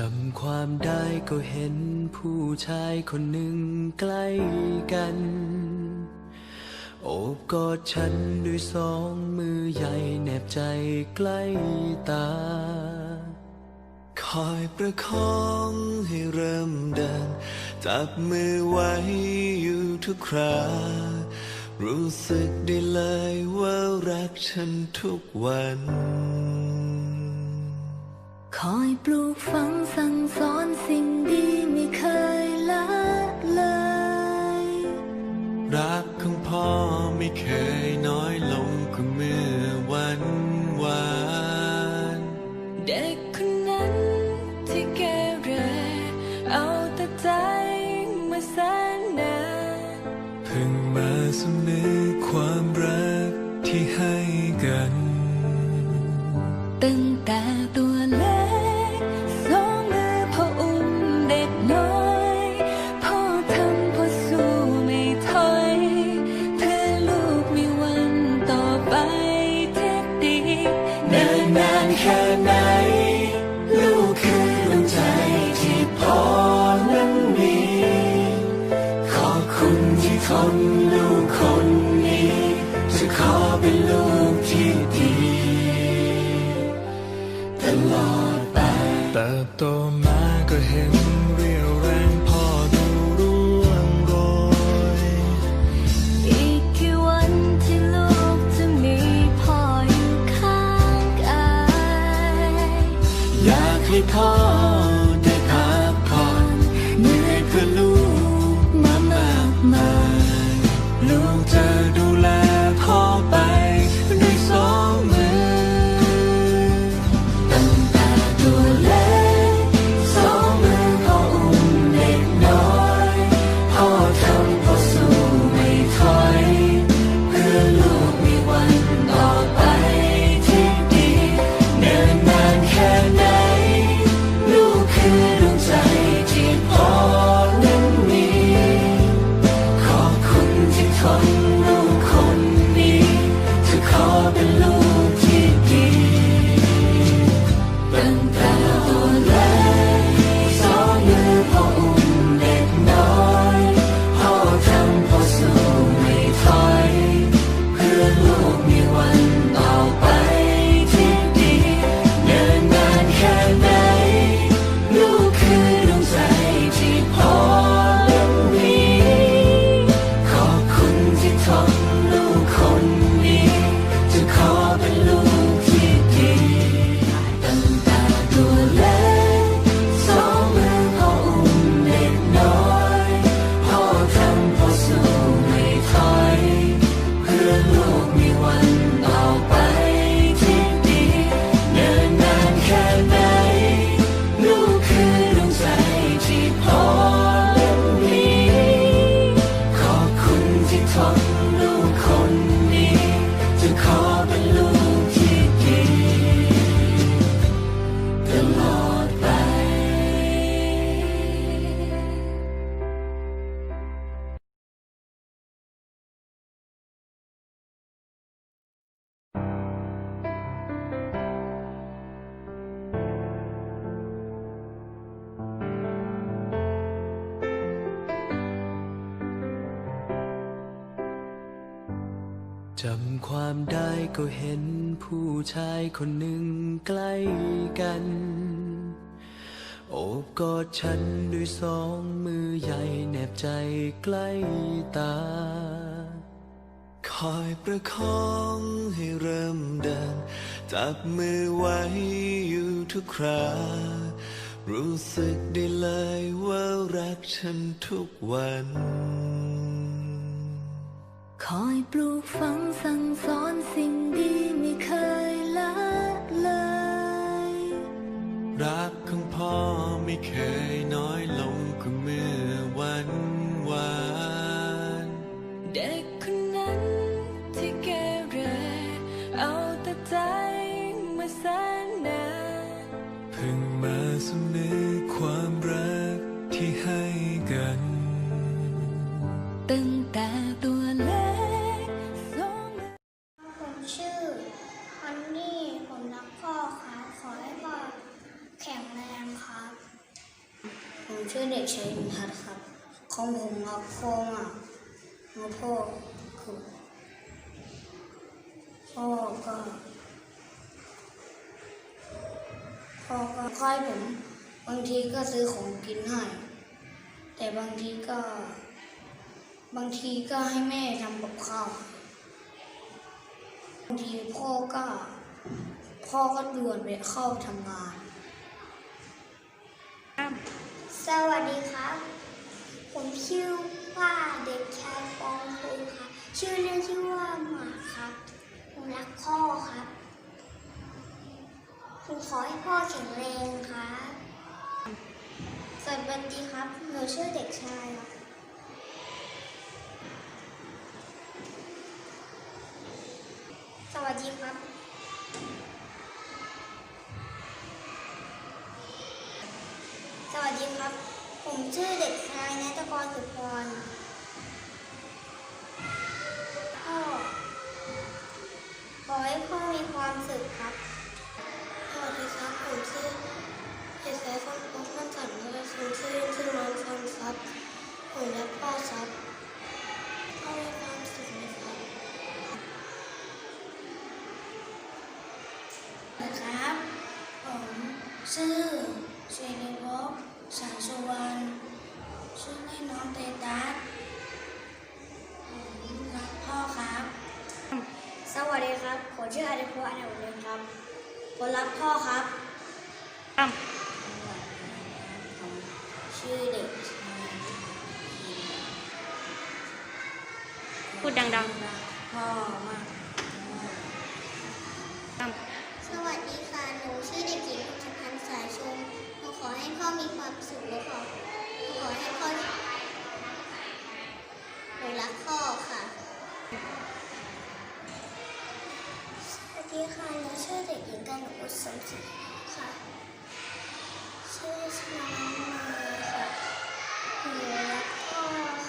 จำความได้ก็เห็นผู้ชายคนหนึ่งใกล้กัน โอบกอดฉันด้วยสองมือใหญ่แนบใจใกล้ตา คอยประคองให้เริ่มเดิน จับมือไว้อยู่ทุกครารู้สึกได้เลยว่ารักฉันทุกวัน คอยปลูกฝังสั่งสอนสิ่งดีไม่เคยละเลย รักของพ่อไม่เคยน้อยลงกว่าเมื่อวันวานเด็กคนนั้นที่เกเรเอาแต่ใจมาแสนนานเพิ่งมาสำนึกความรักที่ให้ ตลอดไปเติบโตมา จำความได้ก็เห็นผู้ชายคนหนึ่งใกล้กัน โอบกอดฉันด้วยสองมือใหญ่แนบใจใกล้ตา คอยประคองให้เริ่มเดิน จับมือไว้อยู่ทุกครารู้สึกได้เลยว่ารักฉันทุกวัน คอยปลูกฝังสั่งสอนสิ่งดีไม่เคยละเลย รักของพ่อไม่เคยน้อยลงกว่าเมื่อวันวานเด็กคนนั้นที่เกเรเอาแต่ใจมาแสนนานเพิ่งมาสำนึกความรักที่ให้กัน ตั้งแต่ตัวเล็ก ชื่อเด็กชายอินทัศน์ครับ ของผมรักพ่อมากเพราะพ่อคือพ่อก็พ่อก็คอยผม บางทีก็ซื้อของกินให้ แต่บางทีก็ บางทีก็ให้แม่ทำกับข้าวบางทีพ่อก็ พ่อก็ด่วนไปเข้าทำงาน สวัสดีครับ ผมชื่อว่าเด็กชายปองภูครับชื่อเล่นชื่อว่าหมาครับ ผมรักพ่อครับ ผมขอให้พ่อแข็งแรงครับ สวัสดีครับ หนูชื่อเด็กชายครับสวัสดีครับ ชื่อเด็กชายนัตกรสุพรพ่อขอให้พ่อมีความสุขครับสวัสดีครับผมชื่อเด็กชายฟังฟังฟังสันนะครับผมชื่อเล่นชื่อน้องฟังครับผมรักพ่อครับพ่อมีความสุขนะครับนะครับผมชื่อเชนิวกสารสุวรรณชื่อเล่ นน้องเตตัสผมรักพ่อครับ สวัสดีครับ ผมชื่ออาริพัวอันดับหนึ่งครับผมรักพ่อครับผมชื่อเด็กชายพูดดังรักพ่อมากๆสวัสดีค่ะ หนูชื่อเด็กหญิงพชพันธ์สายชม หนูขอให้พ่อมีความสุขและขอหนูขอให้พ่อ หนูรักพ่อค่ะ สวัสดีค่ะหนูชื่อเด็กหญิงกันหนูสมศรีค่ะชื่อชนามาค่ะ หนูรักพ่อ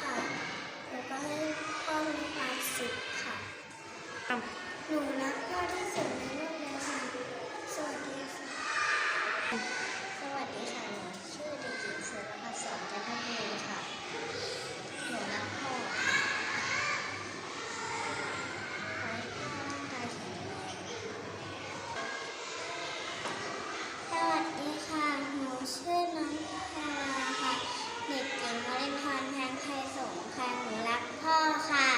ค่ะหนูก็ให้พ่อมีความสุขค่ะ หนูรักพ่อที่สุดในโลกเลยค่ะ สวัสดีค่ะ สวัสดีค่ะ หนูชื่อเด็กหญิงสุรพัฒน์สอนจันทบุรีค่ะ หนูรักพ่อค่ะขอให้พ่อร่างกายแข็งแรงสวัสดีค่ะ หนูชื่อน้องพาค่ะ เด็กหญิงวรินทร์แพงไทยสงฆ์ค่ะ หนูรักพ่อค่ะ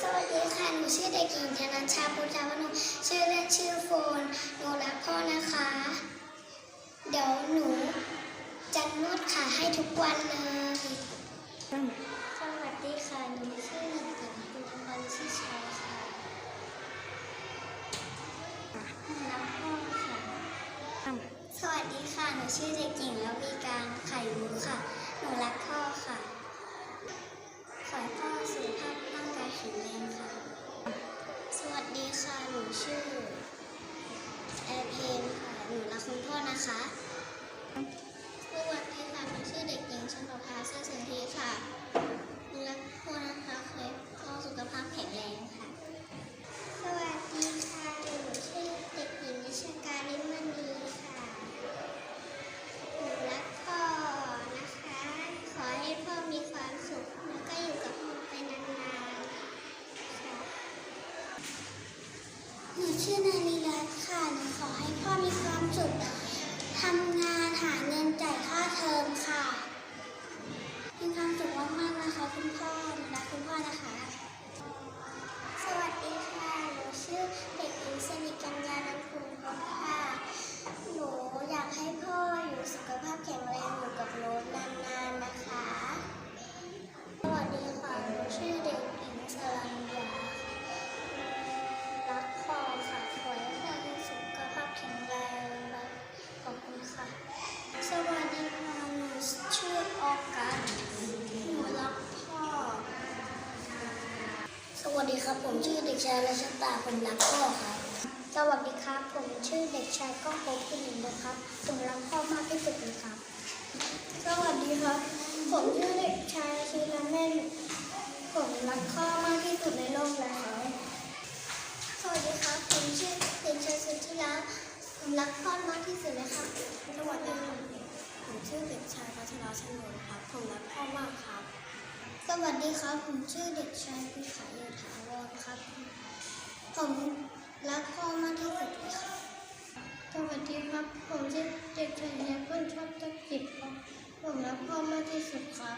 สวัสดีค่ะ ห นูชื่อเด็กหญิงธนัญชาพุทธวนุชื่อเล่นชื่อโฟน หนูรักพ่อนะคะ เดี๋ยวหนูจะนวดขาให้ทุกวันเลย สวัสดีค่ะ หนูชื่อเด็กหญิงปุณพรชื่อชัยค่ะหนูรักพ่อค่ะ สวัสดีค่ะ หนูชื่อเด็กหญิงแล้วมีการไข่มุกค่ะ นะคะสวัสดีค่ะหนูชื่อเด็กหญิงชนประภาเสื้อสันทีค่ะหนูรักพ่อนะคะขอให้พ่อสุขภาพแข็ง กชายรัชตาผมรักพ่อครับ สวัสดีครับ ผมชื่อเด็กชายก้องพบคุณหญิงนะครับผมรักพ่อมากที่สุดเลยครับ สวัสดีครับ ผมชื่อเด็กชายชีระเม่นผมรักพ่อมากที่สุดในโลกแล้ววัสดีครับ ผมชื่อเด็กชายสุทธิรักษ์ผมรักพ่อมากที่สุดเลยครับสวัสดีครับผมชื่อเด็กชายพัชราชนนท์ครับ ผมรักพ่อมากครับ สวัสดีครับ ผมชื่อเด็กชายพิขายโยธาวรครับ ผมรักพ่อมากที่สุดเลยครับสวัสดีครับ ผมชื่อเด็กชายแอปเปิลชอบตะกิดครับ ผมรักพ่อมากที่สุดครับ